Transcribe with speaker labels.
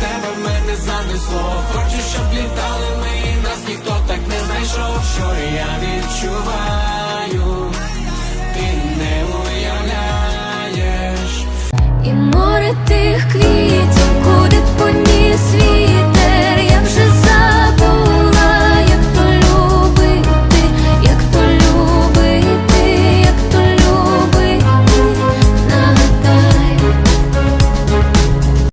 Speaker 1: тебе мене занесло Хочу, щоб літали ми і нас ніхто так не знайшов, що я відчуваю, ти не уявляєш.
Speaker 2: І море тих квітів